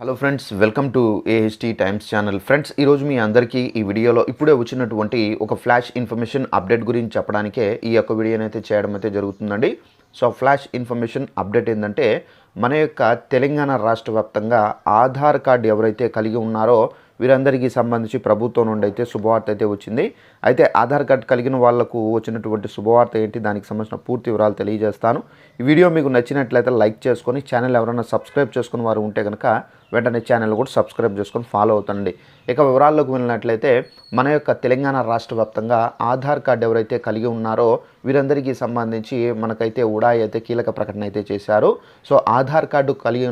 Hello friends welcome to AHT Times channel friends ఈరోజు మీ అందరికీ ఈ వీడియోలో ఇప్పుడే వచ్చినటువంటి ఒక ఫ్లాష్ ఇన్ఫర్మేషన్ అప్డేట్ గురించి చెప్పడానికే ఈ యొక్క వీడియోని అయితే చేయడం అయితే జరుగుతుందండి. సో ఫ్లాష్ ఇన్ఫర్మేషన్ అప్డేట్ ఏంటంటే మన యొక్క తెలంగాణ రాష్ట్ర వ్యాప్తంగా ఆధార్ కార్డు ఎవరైతే కలిగి ఉన్నారో వీరందరికీ సంబంధించి ప్రభుత్వం నుండి అయితే శుభవార్త అయితే వచ్చింది. అయితే ఆధార్ కార్డు కలిగిన వాళ్ళకు వచ్చినటువంటి శుభవార్త ఏంటి దానికి సంబంధించిన పూర్తి వివరాలు తెలియజేస్తాను. ఈ వీడియో మీకు నచ్చినట్లయితే లైక్ చేసుకొని ఛానల్ ఎవరైనా సబ్స్క్రైబ్ చేసుకుని వారు ఉంటే కనుక వెంటనే ఛానల్ కూడా సబ్స్క్రైబ్ చేసుకొని ఫాలో అవుతండి. ఇక వివరాల్లోకి వెళ్ళినట్లయితే మన యొక్క తెలంగాణ రాష్ట్ర వ్యాప్తంగా ఆధార్ కార్డు ఎవరైతే కలిగి ఉన్నారో వీరందరికీ సంబంధించి మనకైతే ఉడాయి అయితే కీలక ప్రకటన అయితే చేశారు. సో ఆధార్ కార్డు కలిగి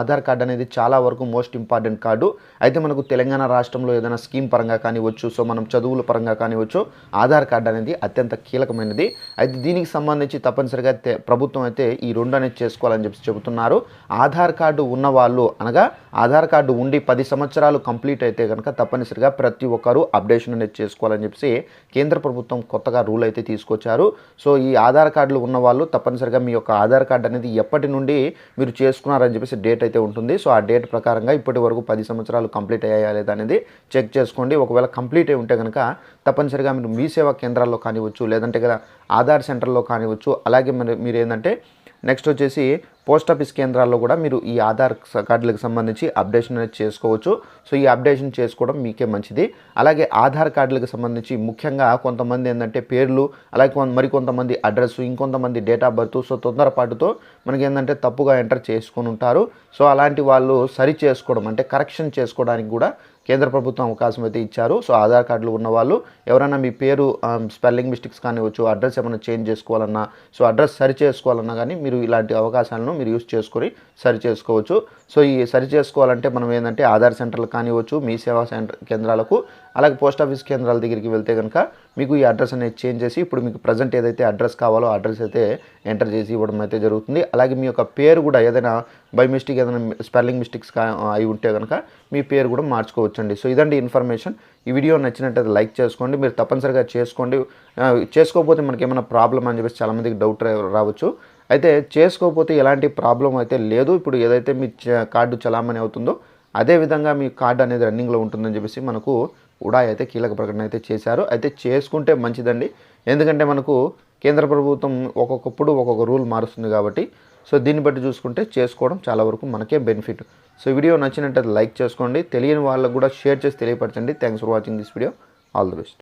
ఆధార్ కార్డు అనేది చాలా వరకు మోస్ట్ ఇంపార్టెంట్ కార్డు. అయితే మనకు తెలంగాణ రాష్ట్రంలో ఏదైనా స్కీమ్ పరంగా కానివచ్చు సో మనం చదువుల పరంగా కానివచ్చు ఆధార్ కార్డు అనేది అత్యంత కీలకమైనది. అయితే దీనికి సంబంధించి తప్పనిసరిగా ప్రభుత్వం అయితే ఈ రెండు అనేది చేసుకోవాలని చెప్పి చెబుతున్నారు. ఆధార్ కార్డు ఉన్న వాళ్ళు అనగా ఆధార్ కార్డు ఉండి పది సంవత్సరాలు కంప్లీట్ అయితే కనుక తప్పనిసరిగా ప్రతి ఒక్కరూ అప్డేషన్ అనేది చేసుకోవాలని చెప్పి కేంద్ర ప్రభుత్వం కొత్తగా రూల్ అయితే తీసుకొచ్చారు. సో ఈ ఆధార్ కార్డులు ఉన్న వాళ్ళు తప్పనిసరిగా మీ యొక్క ఆధార్ కార్డు అనేది ఎప్పటి నుండి మీరు చేసుకున్నారని చెప్పేసి డేట్ అయితే ఉంటుంది. సో ఆ డేట్ ప్రకారంగా ఇప్పటి వరకు పది సంవత్సరాలు కంప్లీట్ అయ్యాయా లేదా అనేది చెక్ చేసుకోండి. ఒకవేళ కంప్లీట్ అయి ఉంటే కనుక తప్పనిసరిగా మీరు మీ సేవా కేంద్రాల్లో కానివచ్చు లేదంటే కదా ఆధార్ సెంటర్లో కానివచ్చు అలాగే మరి మీరు ఏంటంటే నెక్స్ట్ వచ్చేసి పోస్ట్ ఆఫీస్ కేంద్రాల్లో కూడా మీరు ఈ ఆధార్ కార్డులకు సంబంధించి అప్డేషన్ అనేది చేసుకోవచ్చు. సో ఈ అప్డేషన్ చేసుకోవడం మీకే మంచిది. అలాగే ఆధార్ కార్డులకు సంబంధించి ముఖ్యంగా కొంతమంది ఏంటంటే పేర్లు అలాగే మరికొంతమంది అడ్రస్ ఇంకొంతమంది డేట్ ఆఫ్ బర్త్ సో తొందరపాటుతో మనకి ఏంటంటే తప్పుగా ఎంటర్ చేసుకొని ఉంటారు. సో అలాంటి వాళ్ళు సరి చేసుకోవడం అంటే కరెక్షన్ చేసుకోవడానికి కూడా కేంద్ర ప్రభుత్వం అవకాశం అయితే ఇచ్చారు. సో ఆధార్ కార్డులు ఉన్న వాళ్ళు ఎవరైనా మీ పేరు స్పెల్లింగ్ మిస్టేక్స్ కానివచ్చు అడ్రస్ ఏమైనా చేంజ్ చేసుకోవాలన్నా సో అడ్రస్ సరి చేసుకోవాలన్నా కానీ మీరు ఇలాంటి అవకాశాలను మీరు యూస్ చేసుకొని సరి చేసుకోవచ్చు. సో ఈ సరి చేసుకోవాలంటే మనం ఏంటంటే ఆధార్ సెంటర్లు కానివచ్చు మీ సేవా సెంటర్ కేంద్రాలకు అలాగే పోస్ట్ ఆఫీస్ కేంద్రాల దగ్గరికి వెళ్తే కనుక మీకు ఈ అడ్రస్ అనేది చేంజ్ చేసి ఇప్పుడు మీకు ప్రజెంట్ ఏదైతే అడ్రస్ కావాలో అడ్రస్ అయితే ఎంటర్ చేసి ఇవ్వడం అయితే జరుగుతుంది. అలాగే మీ యొక్క పేరు కూడా ఏదైనా బై మిస్టేక్ ఏదైనా స్పెల్లింగ్ మిస్టేక్స్ అయి ఉంటే కనుక మీ పేరు కూడా మార్చుకోవచ్చండి. సో ఇదండి ఇన్ఫర్మేషన్. ఈ వీడియో నచ్చినట్టయితే లైక్ చేసుకోండి. మీరు తప్పనిసరిగా చేసుకోండి. చేసుకోకపోతే మనకి ఏమైనా ప్రాబ్లం అని చెప్పేసి చాలామందికి డౌట్ రావచ్చు. అయితే చేసుకోకపోతే ఎలాంటి ప్రాబ్లం అయితే లేదు. ఇప్పుడు ఏదైతే మీ చ- కార్డు చలామణి అవుతుందో అదే విధంగా మీ కార్డు అనేది రన్నింగ్లో ఉంటుందని చెప్పేసి మనకు ఉడా అయితే కీలక ప్రకటన అయితే చేశారు. అయితే చేసుకుంటే మంచిదండి. ఎందుకంటే మనకు కేంద్ర ప్రభుత్వం ఒక్కొక్కప్పుడు ఒక్కొక్క రూల్ మారుస్తుంది కాబట్టి సో దీన్ని బట్టి చూసుకుంటే చేసుకోవడం చాలా వరకు మనకే బెనిఫిట్. సో వీడియో నచ్చినట్టు లైక్ చేసుకోండి. తెలియని వాళ్ళకు కూడా షేర్ చేసి తెలియపరచండి. Thanks for watching this video. All the best.